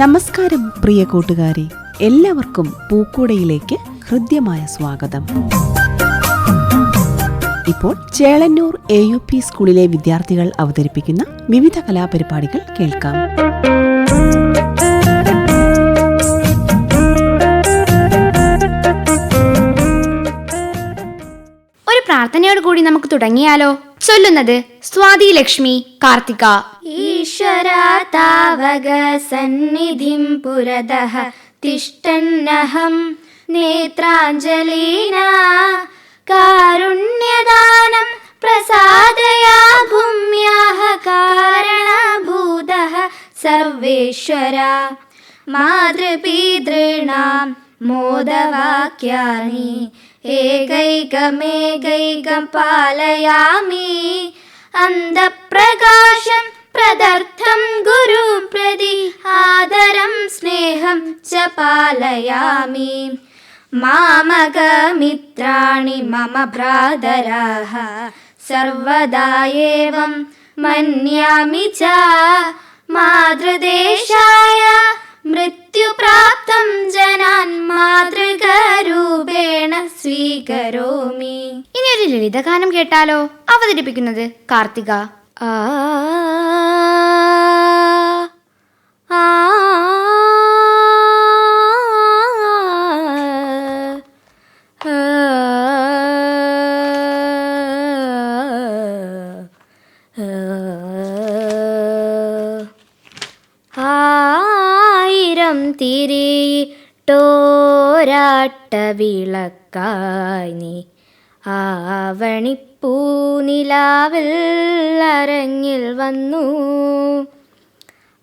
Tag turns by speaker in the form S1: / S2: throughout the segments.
S1: നമസ്കാരം പ്രിയ കൂട്ടുകാരെ. എല്ലാവർക്കും പൂക്കൂടയിലേക്ക് ഹൃദ്യമായ സ്വാഗതം. ഇപ്പോൾ ചേളന്നൂർ എ യു പി സ്കൂളിലെ വിദ്യാർത്ഥികൾ അവതരിപ്പിക്കുന്ന വിവിധ കലാപരിപാടികൾ കേൾക്കാം.
S2: ഒരു പ്രാർത്ഥനയോട് കൂടി നമുക്ക് തുടങ്ങിയാലോ? ചൊല്ലുന്നത് സ്വാതി ലക്ഷ്മി കാർത്തിക.
S3: ഈശ്വരാതാവക സന്നിധിം പുരതഃ തിഷ്ടന്നഹം നേത്രാഞ്ജലീന. കാരുണ്യദാനം പ്രസാദയാ ഭൂമ്യാഹ കാരണഭൂത സർവേശ്വര. മാതൃപിതॄണാം മോദവാക്യാനി एकैकमेकैकं पालयामि अन्धप्रकाशं प्रदर्थं गुरुं प्रति आदरं स्नेहं च पालयामि। मामकमित्राणि मम भ्रातराः सर्वदा एवं मन्यामि च। मातृदेशाय
S2: मृत्युप्राप्तं च ലളിതഗാനം കേട്ടാലോ അവതരിപ്പിക്കുന്നത് കാർത്തിക
S3: ആ ആയിരം തിരിയിട്ടോരാട്ട വിളക്കായി നീ ആവണിപ്പൂനിലാവിൽ അരങ്ങിൽ വന്നു.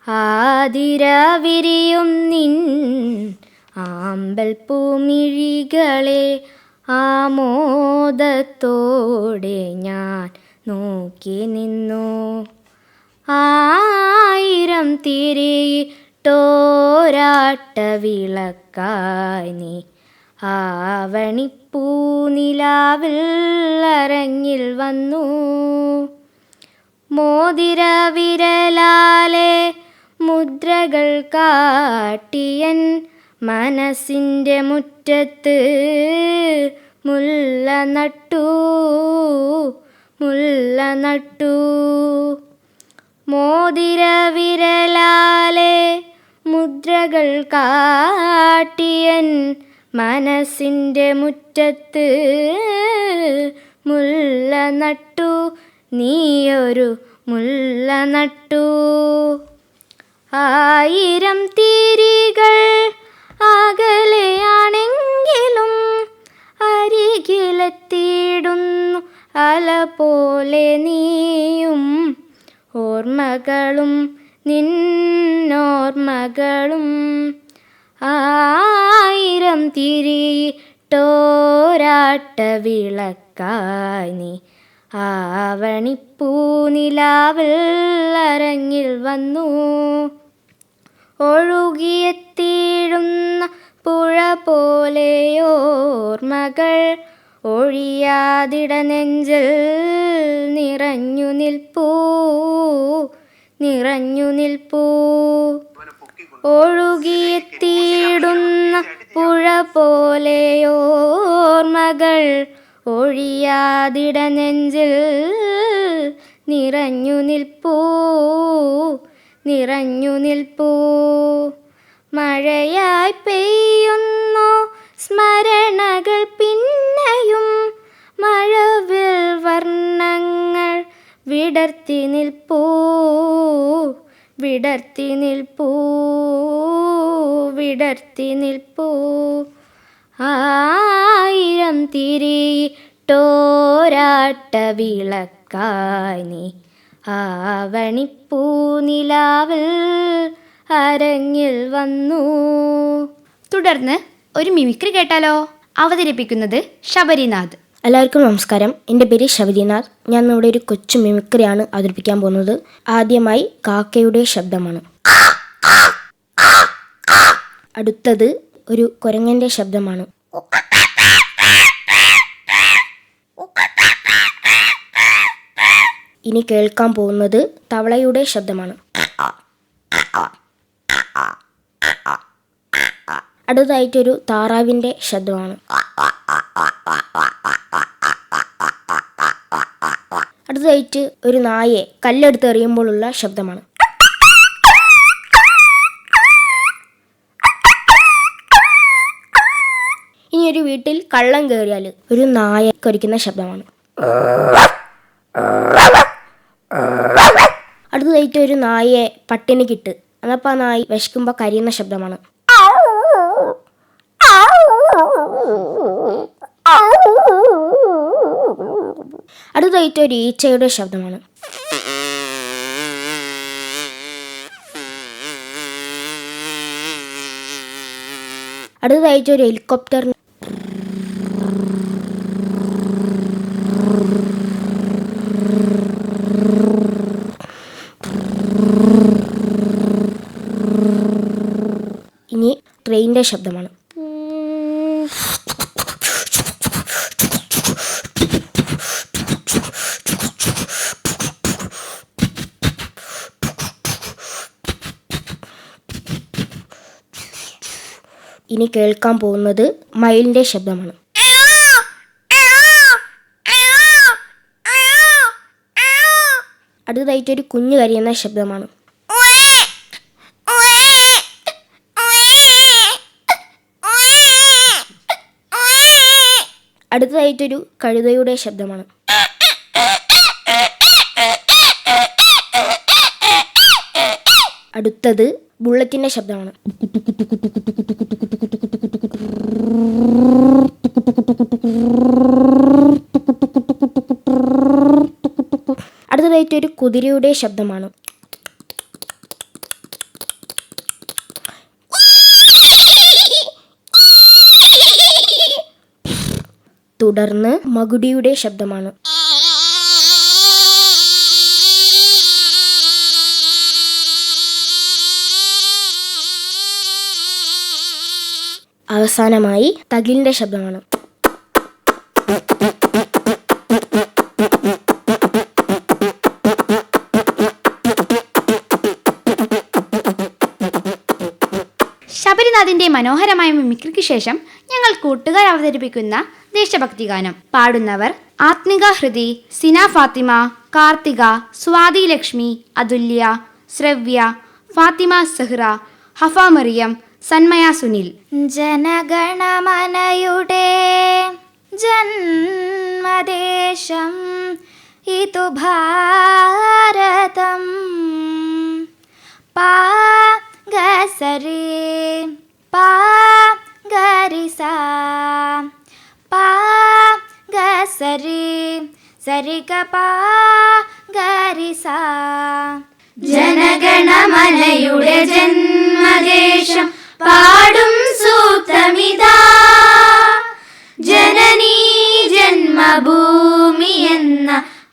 S3: ആതിര വിരിയും നിൻ ആമ്പൽ പൂമിഴികളെ ആമോദത്തോടെ ഞാൻ നോക്കി നിന്നു. ആയിരം തിരിയിട്ടോരാട്ട വിളക്കായി നീ. ആവണിപ്പൂനിലാവിൽ അരങ്ങിൽ വന്നു. മോതിര വിരലാലെ മുദ്രകൾ കാട്ടിയൻ മനസ്സിന്റെ മുറ്റത്ത് മുല്ല നട്ടു മുല്ല നട്ടു. മോതിര വിരലാലെ മുദ്രകൾ കാട്ടിയൻ മനസ്സിന്റെ മുറ്റത്ത് മുല്ല നട്ടു നീയൊരു മുല്ല നട്ടു. ആയിരം തിരികൾ അകലെയാണെങ്കിലും അരികിലെത്തിയിടുന്നു അല പോലെ നീയും. ഓർമ്മകളും നിന്നോർമ്മകളും ആയിരം തിരി ടോരാട്ട വിളക്കാനി ആവണിപ്പൂനിലാവിൽ അരങ്ങിൽ വന്നു. ഒഴുകിയെത്തിയിടുന്ന പുഴ പോലെയോർമകൾ ഒഴിയാതിട നെഞ്ചിൽ നിറഞ്ഞു നിൽപ്പൂ നിറഞ്ഞു നിൽപ്പൂ. ഒഴുകിയെത്തിയിടുന്ന പുഴ പോലെയോർമകൾ ഒഴിയാതിട നെഞ്ചിൽ നിറഞ്ഞു നിൽപ്പൂ നിറഞ്ഞു നിൽപ്പൂ. മഴയായി പെയ്യുന്നു സ്മരണകൾ പിന്നെയും മഴവിൽ വർണങ്ങൾ വിടർത്തി നിൽപ്പൂ. വിടർത്തി നിൽപ്പൂ വിടർത്തി നിൽപ്പൂ. ആയിരം തിരി ടോരാട്ട വിളക്കാനി
S4: ആവണിപ്പൂ നിലാവൽ അരങ്ങിൽ വന്നു.
S5: തുടർന്ന് ഒരു മിമിക്രി കേട്ടാലോ? അവതരിപ്പിക്കുന്നത് ശബരിനാഥ്.
S6: എല്ലാവർക്കും നമസ്കാരം. എന്റെ പേര് ശബരിനാഥ്. ഞാൻ ഇവിടെ ഒരു കൊച്ചു മിമിക്രിയാണ് അവതരിപ്പിക്കാൻ പോകുന്നത്. ആദ്യമായി കാക്കയുടെ ശബ്ദമാണ്. അടുത്തത് ഒരു കുരങ്ങന്റെ ശബ്ദമാണ്. ഇനി കേൾക്കാൻ പോകുന്നത് തവളയുടെ ശബ്ദമാണ്. അടുത്തായിട്ടൊരു താറാവിന്റെ ശബ്ദമാണ്. അടുത്തതായിട്ട് ഒരു നായെ കല്ലെടുത്ത് എറിയുമ്പോഴുള്ള ശബ്ദമാണ്. ഇനി ഒരു വീട്ടിൽ കള്ളം കയറിയാൽ ഒരു നായ കരിക്കുന്ന ശബ്ദമാണ്. അടുത്തതായിട്ട് ഒരു നായയെ പട്ടിണി കിട്ട്. അതപ്പോൾ ആ നായി വിശക്കുമ്പോൾ കരിയുന്ന ശബ്ദമാണ്. അടുത്തതായിട്ട് ഒരു ഈച്ചയുടെ ശബ്ദമാണ്. അടുത്തതായിട്ട് ഒരു ഹെലികോപ്റ്റർ ഇനി ട്രെയിനിന്റെ ശബ്ദമാണ്. ഇനി കേൾക്കാൻ പോകുന്നത് മയിലിന്റെ ശബ്ദമാണ്. അടുത്തതായിട്ട് ഒരു കുഞ്ഞു കരയുന്ന ശബ്ദമാണ്. അടുത്തതായിട്ടൊരു കഴുതയുടെ ശബ്ദമാണ്. അടുത്തത് ബുള്ളറ്റിന്റെ ശബ്ദമാണ്. അടുത്തതായിട്ട് ഒരു കുതിരയുടെ ശബ്ദമാണ്. തുടർന്ന് മകുടിയുടെ ശബ്ദമാണ്. അവസാനമായി തകിലിന്റെ ശബ്ദമാണ്.
S5: ശബരിനാഥിന്റെ മനോഹരമായ മിമിക്രിക്ക് ശേഷം ഞങ്ങൾ കൂട്ടുകാർ അവതരിപ്പിക്കുന്ന ദേശഭക്തി ഗാനം. പാടുന്നവർ ആത്മിക ഹൃദി സിന ഫാത്തിമ കാർത്തിക സ്വാതി ലക്ഷ്മി അതുല്യ ശ്രവ്യ ഫാത്തിമ സെഹ്റ ഹഫ മറിയം സന്മയ സുനിൽ.
S4: ജനഗണമനയുടെ ജന്മദേശം ഇതു ഭാരതം. പാ ഗസരി പാ ഗരിസ പാ ഗസരി സരിഗ പാ ഗരിസ ജനഗണമനയുടെ ജന്മദേശം പാടും സൂക്തമിതാ ജനനീ ജന്മഭൂമി എന്ന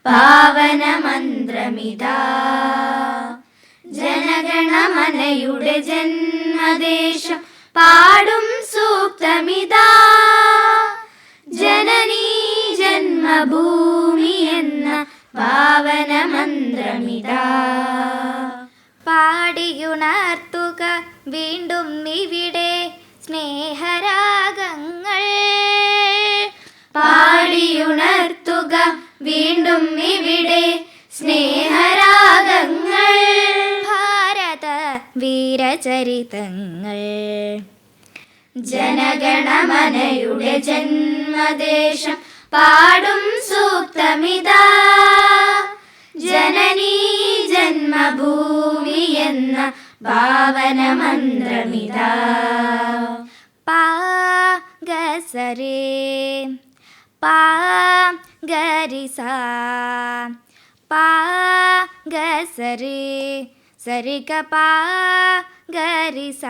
S4: പാവന മന്ത്രമിതാ ജനഗണമനയുടെ ജന്മദേശം പാടും സൂക്തമിതാ ജനനീ ജന്മഭൂമി എന്ന പാവന മന്ത്രമിതാ വീണ്ടും ഇവിടെ സ്നേഹരാഗങ്ങൾ പാടിയുണർത്തുക. വീണ്ടും ഇവിടെ സ്നേഹരാഗങ്ങൾ ഭാരത വീരചരിതങ്ങൾ. ജനഗണമനയുടെ ജന്മദേശം പാടും സൂക്തമിതാ. ജനനീ ജന്മഭൂമി എന്ന ഭാവന മന്ത്രമിതാ പാ ഗസരേ പാ ഗരിസ പാ ഗസരി സരിക പാ ഗരിസ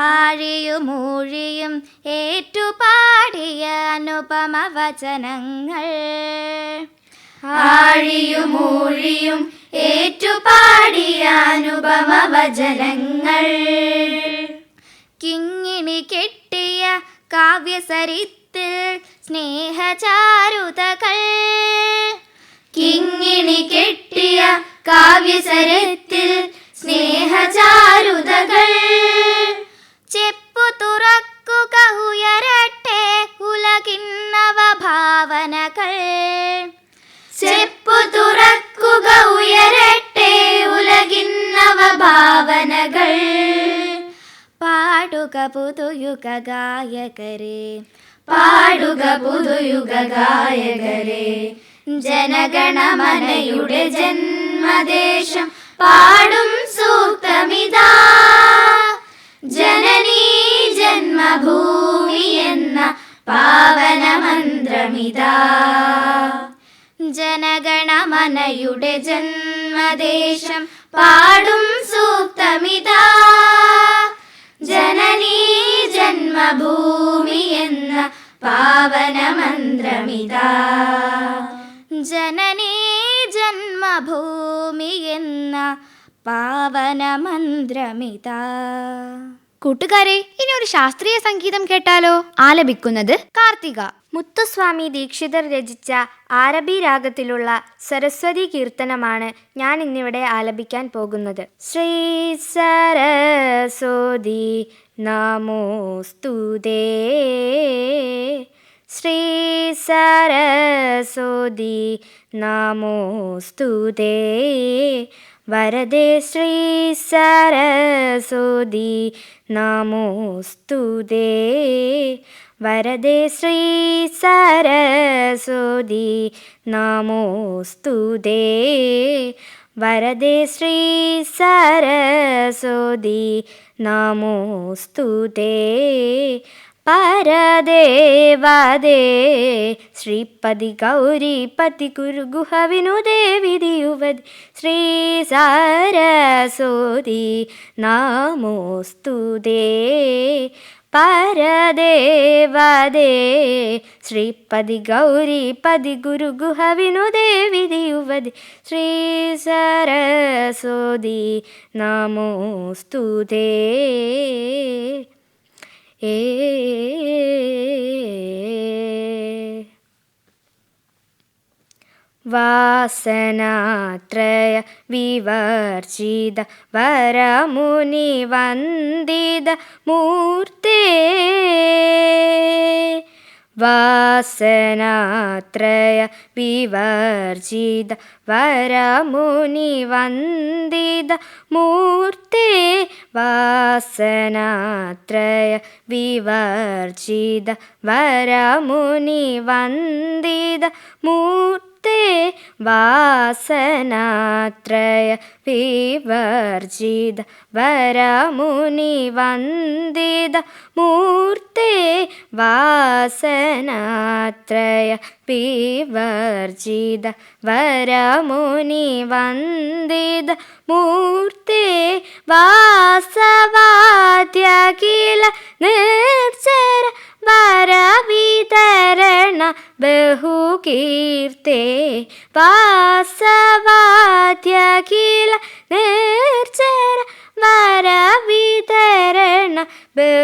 S4: ആഴിയുമൂഴിയും ഏറ്റുപാടിയ അനുപമ വചനങ്ങൾ ആഴിയും മൂഴിയും ഏറ്റുപാടിയ അനുപമ വചനങ്ങൾ കിങ്ങിണി കെട്ടിയ കാവ്യസരിത്തിൽ സ്നേഹചാരുതകൾ. കിങ്ങിണി കെട്ടിയ കാവ്യസരത്തിൽ സ്നേഹചാരുതകൾ. ചെപ്പു തുറക്കുക ഉയരട്ടെ ഉലകിന്നവ ഭാവനകൾ. ചെപ്പു തുറക്കുക ഉയരട്ടെ ഉലകിന്നവ ഭാവനകൾ. പാടുക പുതുയുഗ ഗായകരെ. പാടുക പുതുയുഗ ഗായകരെ. ജനഗണമനയുടെ ജന്മദേശം പാടും സൂക്തമിതാ. ജനനീ ജന്മഭൂമി എന്ന പാവന മന്ത്രമിതാ ജനഗണമനയുടെ ജന്മദേശം പാടും സൂക്തമിതാ. ജനനീ ജന്മഭൂമി എന്ന പാവന മന്ത്രമിതാ ജനനീ ജന്മഭൂമി എന്ന പാവന മന്ത്രമിതാ
S5: കൂട്ടുകാരെ ഇനി ഒരു ശാസ്ത്രീയ സംഗീതം കേട്ടാലോ? ആലപിക്കുന്നത് കാർത്തിക.
S3: മുത്തുസ്വാമി ദീക്ഷിതർ രചിച്ച ആരബി രാഗത്തിലുള്ള സരസ്വതി കീർത്തനമാണ് ഞാൻ ഇന്നിവിടെ ആലപിക്കാൻ പോകുന്നത്. ശ്രീ സരസ്വതി നമോസ്തുതേ ശ്രീ സരസ്വതി നമോസ്തുതേ വരദേ ശ്രീ സരസ്വതി നമോസ്തുതേ. വരദേ ശ്രീ സരസ്വതി നമോസ്തുതേ. വരദേ ശ്രീ സരസ്വതി നമോസ്തുതേ. പരദേവദേ ശ്രീപതി ഗൗരീപതി കുരുഗുഹ വിനുദേ വിധിയുവതി ശ്രീ സരസ്വതി നാമോസ്തുതേ പരദേവദേ ശ്രീപതി ഗൗരീപതി ഗുരുഗുഹ വിനുദേ വിധിയുവതി ശ്രീ സരസ്വതി നമോസ്തുതേ. വാസനാത്രയ വിവർജിത വരമുനി വന്ദിത മൂർത്തേ. വാസനാത്രയ വിവർജിത വരമുനി വന്ദിത മൂർത്തേ വാസനാത്രയ വിവർജിത വരമുനി വന്ദിത മൂർത്തേ വാസനാത്രയ വിവർജിത വരമുനി വന്ദിത മൂർത്തേ വാസനാത്രയ വിവർജിത വരമുനി വന്ദിത മൂർത്തേ വാസവാദ്യകില നിർജര വരവിതരണ ബഹുകീർത്തേ വാസവാദ്യകില നേർച്ചര വരവിതരണ ബഹുകീർത്തേദർ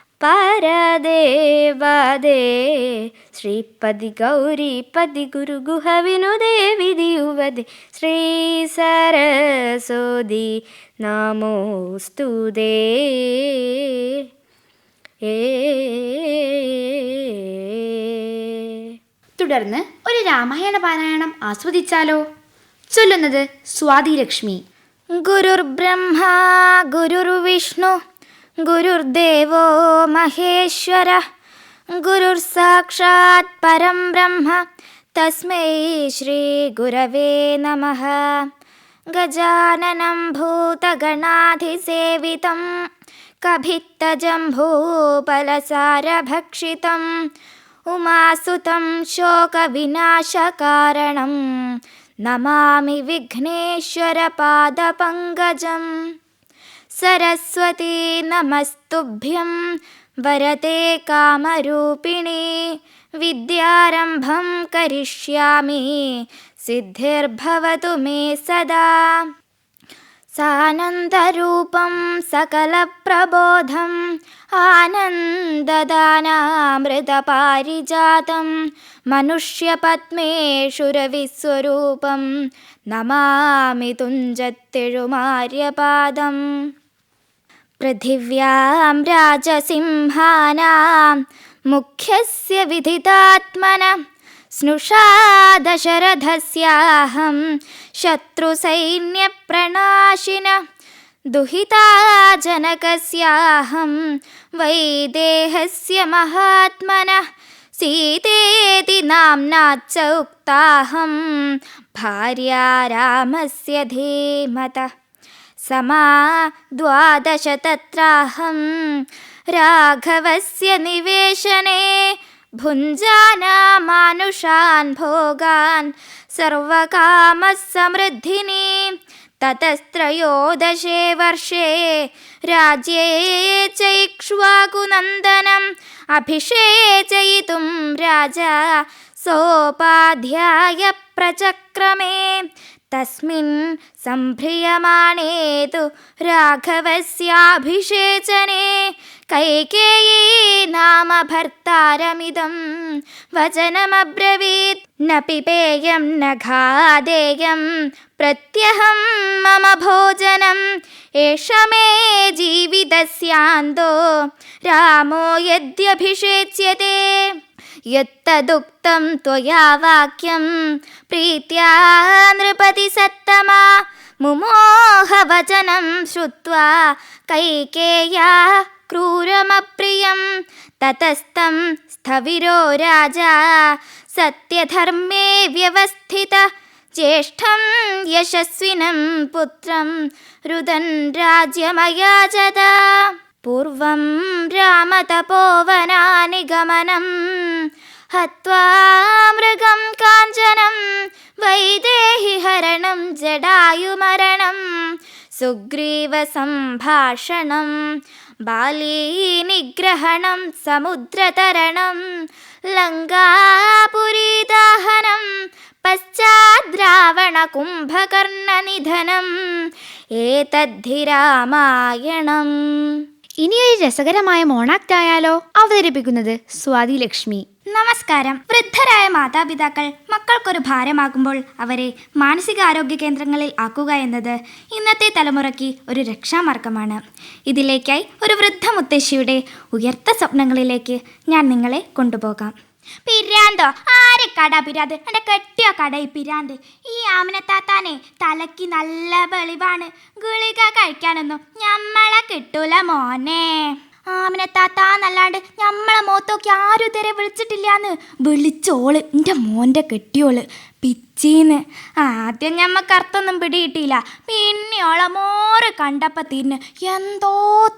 S3: പരദേവദേ ശ്രീപതി ഗൗരീപതി ഗുരുഗുഹ വിനുദേ വിധിയുവതി ശ്രീ സരസ്വതി നമോസ്തുതേ
S5: തുടർന്ന് ഒരു രാമായണ പാരായണം ആസ്വദിച്ചാലോ? ചൊല്ലുന്നത് സ്വാതി ലക്ഷ്മി
S4: ഗുരുർബ്രഹ്മ ഗുരുർവിഷ്ണു ഗുരുർദേവോ गुरुर्देवो महेश्वरः। गुरुर्साक्षात् परं ब्रह्म। तस्मै श्रीगुरवे नमः। गजाननं भूतगणाधिसेवितं। कभित्तजम्भूपलसारभक्षितम् उमासुतं शोकविनाशकारणं नमामि विघ्नेश्वरपादपङ्गजम् सरस्वती नमस्तुभ्यं। वरते कामरूपिणी विद्यारम्भं करिष्यामि। सिद्धिर्भवतु मे सदा। सानन्दरूपं सकलप्रबोधम् आनन्ददानामृतपारिजातं मनुष्यपद्मेषुरविस्वरूपं नमामि तुञ्जत्तिरुमार्यपादम् पृथिव्यां राजसिंहानां मुख्यस्य विधितात्मन स्नुषा दशरथस्याहं शत्रुसैन्यप्रणाशिन दुहिता जनकस्याहं वैदेहस्य महात्मनः सीतेति नाम्ना च उक्ताहं भार्या रामस्य धीमतः समा द्वादश तत्राहं राघवस्य निवेशने भुञ्जानामानुषान् भोगान् सर्वकामः समृद्धिनी ततस्त्रयोदशे वर्षे राज्ये चैक्ष्वाकुनन्दनम् अभिषेचयितुं राजा सोपाध्याय തസ്മിൻ സംഭ്രിയമാണേതു രാഘവസ്യാഭിഷേചനേ. കൈകേയീ നാമ ഭർത്താരമിതം വചനമബ്രവീത്. ന പിപേയം ന ഘാദേയം പ്രത്യഹം മമ ഭോജനം. ഏഷ മേ ജീവിതസ്യാന്തോ രാമോ യദ്യഭിഷേച്യത്തെ यत्तदुक्तं त्वया वाक्यं प्रीत्या नृपतिसत्तमा मुमोहवचनं श्रुत्वा कैकेया क्रूरमप्रियं ततस्तं स्थविरो राजा सत्यधर्मे व्यवस्थित ज्येष्ठं यशस्विनं पुत्रं रुदन् राज्यमयाजत पूर्वं रामतपोवनानिगमनं हत्वा मृगं काञ्चनं वैदेहि हरणं जडायुमरणं सुग्रीवसम्भाषणं बालीनिग्रहणं समुद्रतरणं लङ्कापुरीदाहनं पश्चाद्रावणकुम्भकर्णनिधनम् एतद्धि रामायणम्
S5: ഇനിയൊരു രസകരമായ മോണാക്ട് ആയാലോ അവതരിപ്പിക്കുന്നത് സ്വാതി ലക്ഷ്മി.
S4: നമസ്കാരം. വൃദ്ധരായ മാതാപിതാക്കൾ മക്കൾക്കൊരു ഭാരമാകുമ്പോൾ അവരെ മാനസികാരോഗ്യ കേന്ദ്രങ്ങളിൽ ആക്കുക എന്നത് ഇന്നത്തെ തലമുറയ്ക്ക് ഒരു രക്ഷാമാർഗമാണ്. ഇതിലേക്കായി ഒരു വൃദ്ധ മുത്തശ്ശിയുടെ ഉയർത്ത സ്വപ്നങ്ങളിലേക്ക് ഞാൻ നിങ്ങളെ കൊണ്ടുപോകാം. പിരാന്തോ കട പിരാന്ത് എന്റെ കെട്ടിയ കട ഈ പിരാന്ത്. ഈ ആമിനത്താത്താനെ തലയ്ക്ക് നല്ല വെളിവാണ്. ഗുളിക കഴിക്കാനൊന്നും ഞമ്മളെ കിട്ടൂല മോനെ. ആമിനത്താത്താന്നല്ലാണ്ട് ഞമ്മളെ മോത്തോക്ക് ആരും ഇതുവരെ വിളിച്ചിട്ടില്ലാന്ന്. വിളിച്ചോൾ എന്റെ മോന്റെ കെട്ടിയോൾ. പിച്ചീന്ന്. ആദ്യം ഞമ്മക്ക് അർത്ഥമൊന്നും പിടിയിട്ടില്ല പിന്നെ ഓളെ മോറ് കണ്ടപ്പോൾ തിരിഞ്ഞ് എന്തോ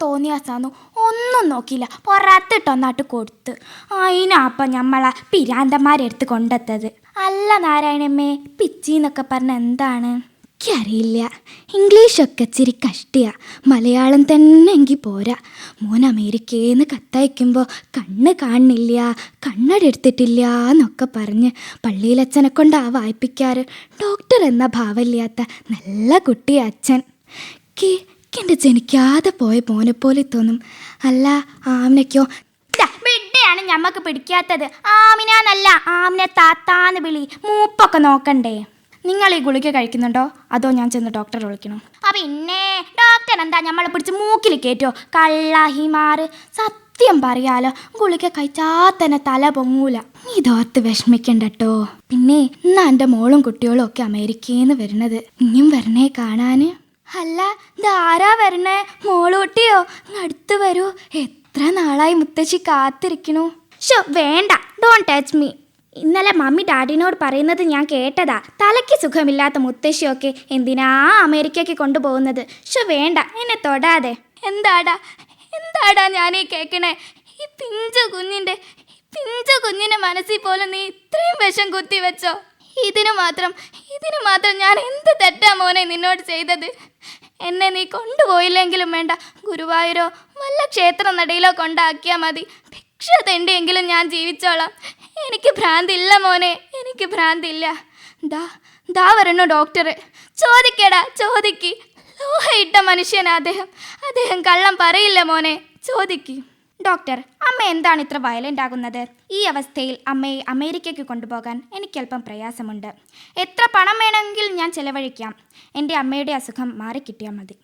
S4: തോന്നിയാസാന്നു ഒന്നും നോക്കിയില്ല. പുറത്തിട്ടൊന്നാട്ട് കൊടുത്ത്. അതിനാപ്പം ഞമ്മളെ പിരാന്തന്മാരെടുത്ത് കൊണ്ടെത്തത്. അല്ല നാരായണമ്മേ പിച്ചിന്നൊക്കെ പറഞ്ഞ എന്താണ്? എനിക്കറിയില്ല. ഇംഗ്ലീഷൊക്കെ ഇച്ചിരി കഷ്ടിയാ. മലയാളം തന്നെ എങ്കിൽ പോരാ. മോൻ അമേരിക്കയെന്ന് കത്തയക്കുമ്പോൾ കണ്ണ് കാണില്ല കണ്ണടെടുത്തിട്ടില്ല എന്നൊക്കെ പറഞ്ഞ് പള്ളിയിലച്ഛനെ കൊണ്ടാ വായിപ്പിക്കാറ്. ഡോക്ടർ എന്ന ഭാവമില്ലാത്ത നല്ല കുട്ടി അച്ഛൻ. കേക്കിന്റെ ജനിക്കാതെ പോയ മോനെ പോലെ തോന്നും. അല്ല ആമിനയ്ക്കോ? ബിഡയാണ് ഞമ്മക്ക് പിടിക്കാത്തത്. ആമിനാന്നല്ല ആമിനെ താത്താന്ന് വിളി. മൂപ്പൊക്കെ നോക്കണ്ടേ. നിങ്ങൾ ഈ ഗുളിക കഴിക്കുന്നുണ്ടോ? അതോ ഞാൻ ചെന്ന് ഡോക്ടറെ വിളിക്കണോ? ആ പിന്നെ ഡോക്ടർ എന്താ നമ്മളെ പിടിച്ച് മൂക്കിൽ കയറ്റോ കള്ളാഹിമാറ് സത്യം പറയാലോ ഗുളിക കഴിച്ചാ തന്നെ തല പൊങ്ങൂല. ഇതോർത്ത് വിഷമിക്കണ്ടട്ടോ. പിന്നെ ഇന്നാ എന്റെ മോളും കുട്ടികളും ഒക്കെ അമേരിക്കയിൽ വരുന്നത്. ഇനിയും വരണേ കാണാന്. അല്ല ധാരാ വരണേ? മോളൂട്ടിയോ? അടുത്ത് വരൂ. എത്ര നാളായി മുത്തശ്ശി കാത്തിരിക്കണു. ഷോ വേണ്ട. ഡോൺ ടച്ച് മീ ഇന്നലെ മമ്മി ഡാഡിനോട് പറയുന്നത് ഞാൻ കേട്ടതാ. തലയ്ക്ക് സുഖമില്ലാത്ത മുത്തശ്ശിയൊക്കെ എന്തിനാ അമേരിക്കയ്ക്ക് കൊണ്ടുപോകുന്നത്? ഷോ വേണ്ട എന്നെ തൊടാതെ. എന്താടാ? എന്താടാ ഞാൻ ഈ കേൾക്കണേ ഈ പിഞ്ച കുഞ്ഞിന്റെ പിഞ്ച കുഞ്ഞിന്റെ മനസ്സിൽ പോലും നീ ഇത്രയും വിഷം കുത്തി വെച്ചോ? ഇതിനു മാത്രം ഇതിനു മാത്രം ഞാൻ എന്ത് തെറ്റാ മോനെ നിന്നോട് ചെയ്തത്? എന്നെ നീ കൊണ്ടുപോയില്ലെങ്കിലും വേണ്ട. ഗുരുവായൂരോ വല്ല ക്ഷേത്ര നടയിലോ കൊണ്ടാക്കിയാൽ മതി. ഭിക്ഷ തെണ്ടിയെങ്കിലും ഞാൻ ജീവിച്ചോളാം. എനിക്ക് ഭ്രാന്തില്ല മോനെ എനിക്ക് ഭ്രാന്തില്ല. ദാ ദാ വരണോ ഡോക്ടറെ ചോദിക്കടാ ചോദിക്ക്. ലോഹ ഇട്ട മനുഷ്യനാ അദ്ദേഹം. അദ്ദേഹം കള്ളം പറയില്ല മോനെ ചോദിക്ക്. ഡോക്ടർ അമ്മ എന്താണ് ഇത്ര വയലന്റ് ആകുന്നത്? ഈ അവസ്ഥയിൽ അമ്മയെ അമേരിക്കയ്ക്ക് കൊണ്ടുപോകാൻ എനിക്കല്പം പ്രയാസമുണ്ട്. എത്ര പണം വേണമെങ്കിൽ ഞാൻ ചെലവഴിക്കാം? എന്റെ അമ്മയുടെ അസുഖം മാറിക്കിട്ടിയാൽ മതി.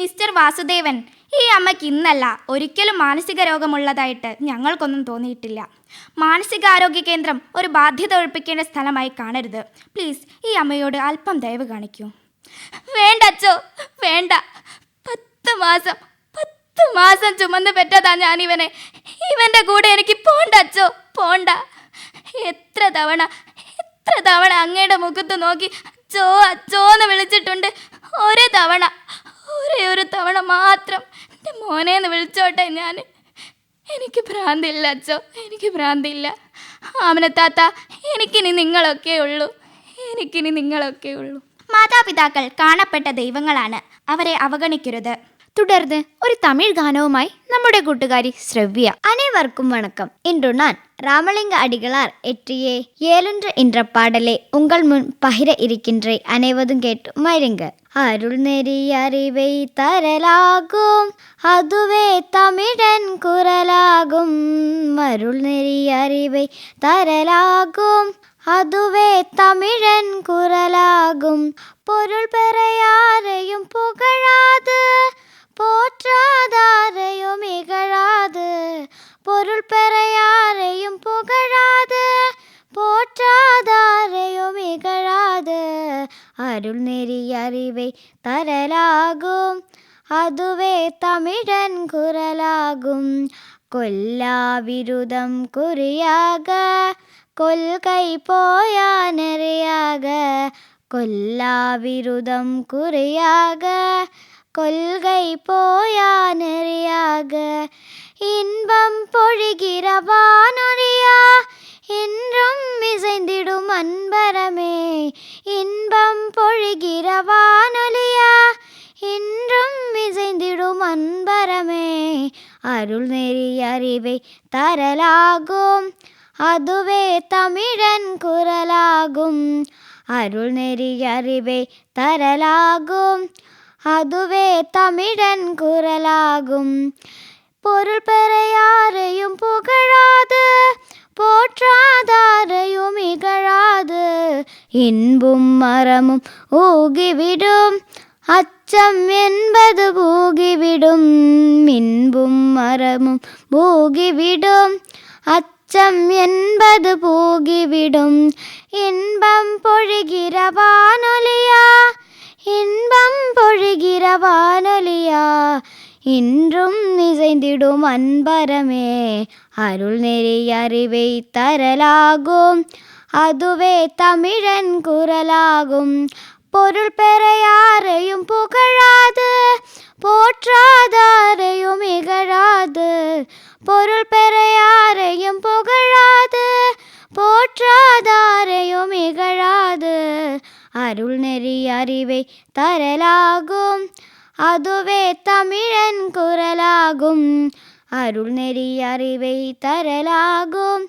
S4: മിസ്റ്റർ വാസുദേവൻ ഈ അമ്മയ്ക്ക് ഇന്നല്ല ഒരിക്കലും മാനസിക രോഗമുള്ളതായിട്ട് ഞങ്ങൾക്കൊന്നും തോന്നിയിട്ടില്ല. മാനസികാരോഗ്യ കേന്ദ്രം ഒരു ബാധ്യത ഒഴിപ്പിക്കേണ്ട സ്ഥലമായി കാണരുത്. പ്ലീസ് ഈ അമ്മയോട് അല്പം ദയവ് കാണിക്കൂ. വേണ്ട അച്ചോ വേണ്ട. പത്ത് മാസം പത്ത് മാസം ചുമന്ന് പെറ്റതാ ഞാൻ ഇവനെ ഇവന്റെ കൂടെ എനിക്ക് പോണ്ട അച്ചോ പോണ്ട. എത്ര തവണ എത്ര തവണ അങ്ങയുടെ മുഖത്ത് നോക്കി അച്ചോ അച്ചോ എന്ന് വിളിച്ചിട്ടുണ്ട്. ഒരു തവണ. ഒരേ ഒരു തവണ മാത്രം എന്റെ മോനെ എന്ന് വിളിച്ചോട്ടെ ഞാൻ. എനിക്ക് ഭ്രാന്തില്ല അച്ഛോ എനിക്ക് ഭ്രാന്തില്ല. ആമനത്താത്ത എനിക്കിനി നിങ്ങളൊക്കെ ഉള്ളൂ എനിക്കിനി നിങ്ങളൊക്കെ ഉള്ളൂ. മാതാപിതാക്കൾ കാണപ്പെട്ട ദൈവങ്ങളാണ് അവരെ അവഗണിക്കരുത്.
S7: തുടർന്ന് ഒരു തമിഴ് ഗാനവുമായി നമ്മുടെ കൂട്ടുകാരി ശ്രവ്യ. അനേവർക്കും വണക്കം. ഇன்று നാൻ. ராமலிங்க அடிகளார் எற்றியே ஏழென்று என்ற பாடலை உங்கள் முன் பகிர இருக்கின்றே அனைவதும் கேட்டு மருங்க அருள் நெறி அறிவை தரலாகும் அதுவே தமிழன் குரலாகும். அருள் நெறி அறிவை தரலாகும் அதுவே தமிழன் குரலாகும். பொருள் பெற யாரையும் புகழாது போற்றாதாரையும் இகழாது பொருள் பெற யாரையும் புகழாது போற்றாதாரையும் இகழாது அருள் நெறி அறிவை தரலாகும் அதுவே தமிழன் குரலாகும். கொல்லா விருதம் குறியாக கொள்கை போயா நெறியாக கொல்லாவிருதம் குறியாக கொள்கை போயானறியாக. இன்பம் பொழிகிற வானொலியா என்றும் இசைந்திடும் அன்பரமே. இன்பம் பொழிகிற வானொலியா என்றும் இசைந்திடும் அன்பரமே. அருள் நெறி அறிவை தரலாகும். அதுவே தமிழன் குரலாகும். அருள் நெறி அறிவை தரலாகும். அதுவே தமிழன் குரலாகும். பொருள் பெற யாரையும் புகழாது போற்றாதாரையும் இகழாது. இன்பும் மரமும் ஊகிவிடும் அச்சம் என்பது பூகிவிடும் இன்பும் மரமும் பூகிவிடும் அச்சம் என்பது பூகிவிடும் இன்பம் பொழிகிற வானொலியா இன்பம் பொழுகிற வானொலியா? இன்றும் இசைந்திடும் அன்பரமே. அருள் நெறி அறிவை தரலாகும். அதுவே தமிழன் குரலாகும். பொருள் பெற யாரையும் புகழாது. போற்றாதாரையும் இகழாது. பொருள் பெற யாரையும் புகழாது. போற்றாதாரையும் இகழாது. அருள் நெறி அறிவை தரலாகும் அதுவே தமிழன் குரலாகும் அருள் நெறி அறிவை தரலாகும்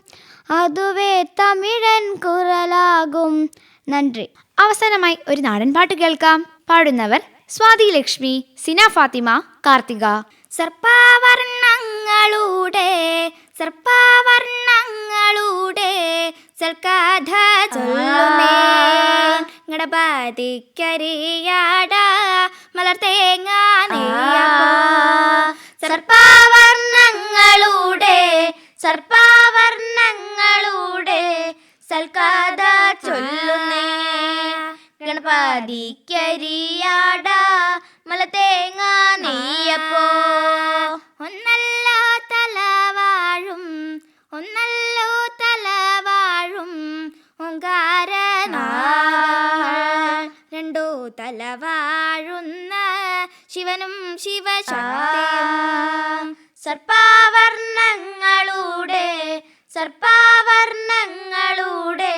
S7: അതുവേ തമിഴൻ കുരലാകും നന്ദി
S2: അവസാനമായി ഒരു നാടൻ പാട്ട് കേൾക്കാം പാടുന്നവർ സ്വാതി ലക്ഷ്മി സിന ഫാത്തിമ കാർത്തിക
S4: സർപ്പാവർണ്ണങ്ങളുടെ സർപ്പാവർണ്ണങ്ങളുടെ സൽക്കാഥ ചൊല്ലുമേ ഗണപതിക്കരിയാട മലർത്തേങ്ങ സർപ്പാവർണങ്ങളുടെ സർപ്പാവർണങ്ങളുടെ സൽക്കാഥ ചൊല്ലുമേ ഗണപതിക്കരിയാട മലത്തേങ്ങ നെയ്യപ്പോ. ഒന്നല്ലോ തലവാഴും ഒന്നല്ലോ വരും ഓങ്കാരനാൾ. രണ്ടോ തലവാഴുന്ന ശിവനും ശിവശാം
S5: സർപ്പാവർണങ്ങളുടെ സർപ്പാവർണങ്ങളുടെ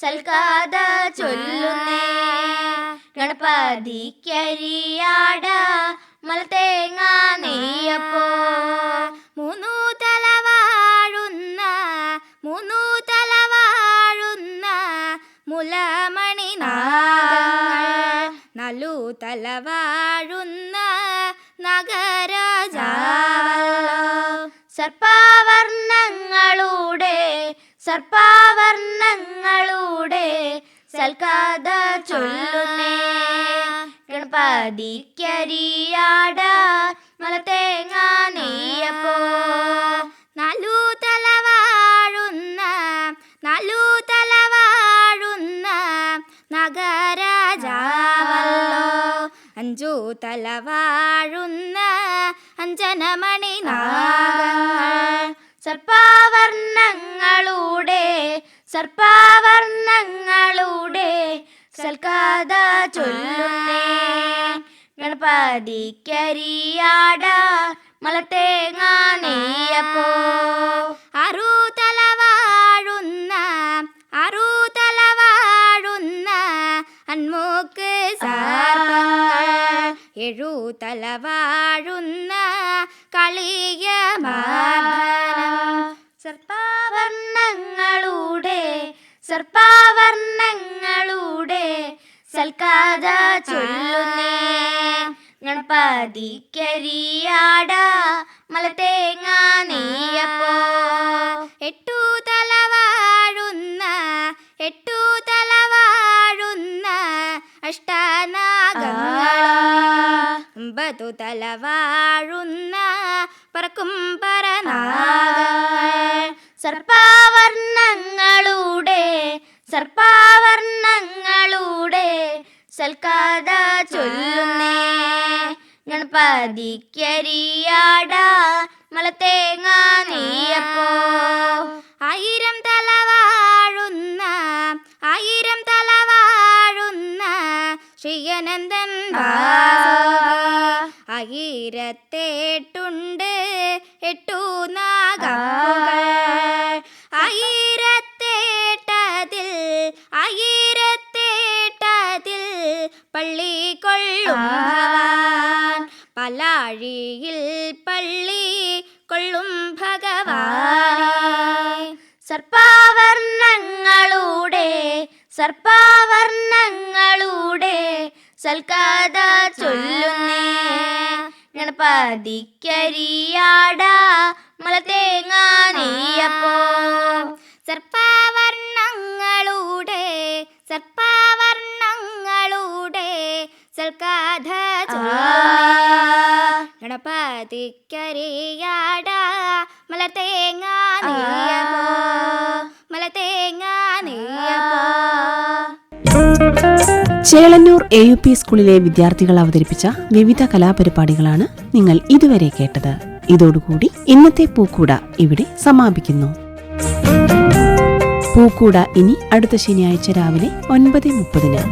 S5: സൽക്കാത ചൊല്ലുന്നേ. ഗണപതിക്കരിയാട മലത്തേങ്ങ നെയ്യപ്പോ.
S4: മൂന്നു തലവ നാഗങ്ങൾ നാലു തല വാഴുന്ന നഗരാജാവല്ലോ.
S5: സർപ്പാവർണങ്ങളുടെ സർപ്പാവർണങ്ങളുടെ സൽക്കാത ചൊല്ലുന്നേ. ഗണപതിക്കരിയാട മലത്തേങ്ങ നെയ്യപ്പോ.
S4: നാലു അഞ്ചു തലവാഴുന്ന അഞ്ജനമണി നാഗങ്ങൾ.
S5: സർപ്പാവർണങ്ങളുടെ സർപ്പാവർണങ്ങളുടെ സൽക്കാത ചൊല്ലുന്നേ. ഗണപതിക്കരിയാട മലത്തേങ്ങ നെയ്യപ്പോ
S4: ആറു തല വാഴുന്ന ആറു തല വാഴുന്ന അന്മൂക്ക് സാർപ്പങ്ങൾ. ഏഴു തല വാഴുന്ന കളിയ
S5: സർപ്പാവർണങ്ങളുടെ സർപ്പാവർണങ്ങളുടെ സൽക്കാത ചൊല്ലുന്നേ. ഗണപതിക്കരിയാട മലത്തേങ്ങ നെയ്യപ്പോ.
S4: എട്ടു തലവാഴുന്ന എട്ടു തല വാഴുന്ന അഷ്ടനാഗങ്ങളും തലവാഴുന്ന തല വാഴുന്ന പറക്കും പരനാഗങ്ങൾ
S5: സർപ്പാവർണങ്ങളുടെ സർപ്പാവർണങ്ങളുടെ സൽക്കാത ചൊല്ലുന്നേ. ഗണപതിക്കരിയാട മലത്തേങ്ങ നീയപ്പോ
S4: ആയിരം തലവാഴുന്ന ആയിരം തല വാഴുന്ന ശ്രീയനന്ദൻ ആയിരത്തെട്ടുണ്ട് എട്ടു നാഗങ്ങൾ ആയിരത്തേട്ടതിൽ ആയിരത്തേട്ടതിൽ പള്ളി കൊള്ളും പലാഴിയിൽ പള്ളി കൊള്ളും ഭഗവാൻ
S5: സർപ്പാവർണങ്ങളുടെ സർപ്പാവർണങ്ങളുടെ സൽക്കാത ചൊല്ലുന്നേ. ഗണപതിക്കരിയാട മലതേങ്ങ നീയപ്പോ
S4: സർപ്പാവർണങ്ങളുടെ സർപ്പാവർണങ്ങളുടെ സൽക്കഥ ഗണപതിക്കരിയാട മലത്തേങ്ങ നെയ്യപ്പോ. മലത്തേങ്ങ
S1: ചേളന്നൂർ എ യു പി സ്കൂളിലെ വിദ്യാർത്ഥികൾ അവതരിപ്പിച്ച വിവിധ കലാപരിപാടികളാണ് നിങ്ങൾ ഇതുവരെ കേട്ടത്. ഇതോടുകൂടി ഇന്നത്തെ പൂക്കൂട ഇവിടെ സമാപിക്കുന്നു. പൂക്കൂട ഇനി അടുത്ത ശനിയാഴ്ച രാവിലെ ഒൻപത് മുപ്പതിന്.